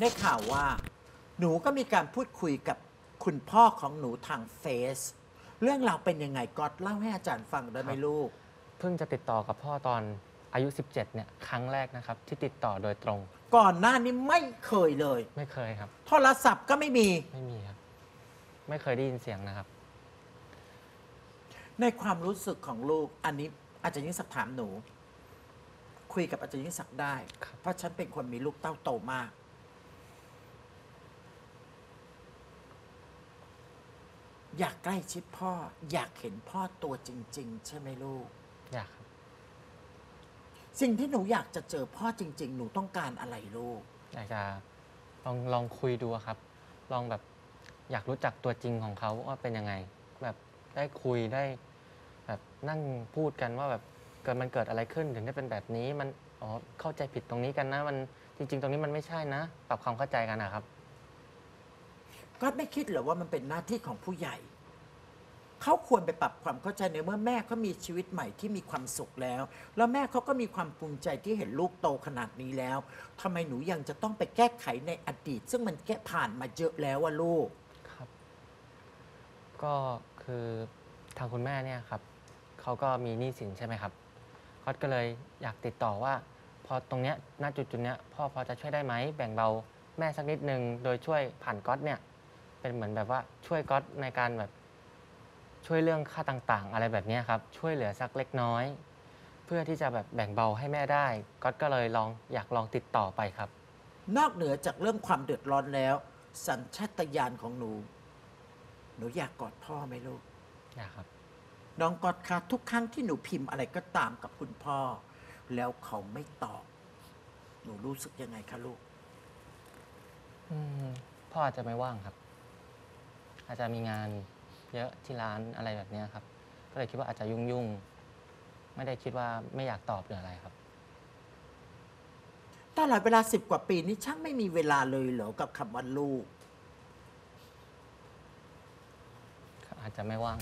ได้ข่าวว่า หนูก็มีการพูดคุยกับคุณพ่อของหนูทางเฟซเรื่องราวเป็นยังไงก๊อตเล่าให้อาจารย์ฟังได้ไหมลูก เพิ่งจะติดต่อกับพ่อตอนอายุ 17 เนี่ยครั้งแรกนะครับที่ติดต่อโดยตรง ก่อนหน้านี้ไม่เคยเลย ไม่เคยครับ โทรศัพท์ก็ไม่มี ไม่มีครับ ไม่เคยได้ยินเสียงนะครับ ในความรู้สึกของลูกอันนี้อาจารย์ยิ่งศักดิ์ถามหนู คุยกับอาจารย์ยิ่งศักดิ์ได้ครับเพราะฉันเป็นคนมีลูกเต้าโตมาก อยากใกล้ชิดพ่อ อยากเห็นพ่อตัวจริง ๆ ใช่ไหมลูก อยากครับ สิ่งที่หนูอยากจะเจอพ่อจริง ๆ หนูต้องการอะไรลูก อยากจะลองลองคุยดูครับ ลองแบบอยากรู้จักตัวจริงของเขาว่าเป็นยังไง แบบได้คุยได้ แบบนั่งพูดกันว่าแบบเกิดมันเกิดอะไรขึ้นถึงได้เป็นแบบนี้มันอ๋อเข้าใจผิดตรงนี้กันนะ มันจริง ๆ ตรงนี้มันไม่ใช่นะ ปรับความเข้าใจกันนะครับ ก็ไม่คิดเหรอว่ามันเป็นหน้าที่ของผู้ใหญ่ เขาควรไปปรับความเข้าใจในเมื่อแม่เขามีชีวิตใหม่ที่มีความสุขแล้ว แล้วแม่เขาก็มีความภูมิใจที่เห็นลูกโตขนาดนี้แล้วทำไมหนูยังจะต้องไปแก้ไขในอดีต ซึ่งมันแก้ผ่านมาเยอะแล้วว่าลูก ครับ ก็คือทางคุณแม่เนี่ยครับเขาก็มีหนี้สินใช่ไหมครับก๊อตก็เลยอยากติดต่อว่า พอตรงเนี้ยณจุดจุดๆเนี้ยพ่อพอจะช่วยได้ไหมแบ่งเบาแม่สักนิดนึงโดยช่วยผ่านก๊อตเนี่ย เป็นเหมือนแบบว่าช่วยก๊อตในการแบบช่วยเรื่องค่าต่างๆ อะไรแบบเนี้ยครับ ช่วยเหลือสักเล็กน้อย เพื่อที่จะแบบแบ่งเบาให้แม่ได้ ก๊อตก็เลยลองอยากลองติดต่อไปครับ นอกเหนือจากเรื่องความเดือดร้อนแล้ว สัญชาตญาณของหนู หนูอยากกอดพ่อไหมลูกอยากครับ น้องกอดคะทุกครั้งที่หนูพิมพ์อะไรก็ตามกับคุณพ่อ แล้วเขาไม่ตอบ หนูรู้สึกยังไงคะลูก อืมพ่ออาจจะไม่ว่างครับ อาจจะมีงานเยอะที่ร้านอะไรแบบเนี้ยครับ ก็เลยคิดว่าอาจจะยุ่งยุ่งๆ ไม่ได้คิดว่าไม่อยากตอบหรืออะไรครับ ตลอดเวลาสิบกว่าปีนี้ช่างไม่มีเวลาเลยเหรอกับคำว่าลูก อาจจะไม่ว่าง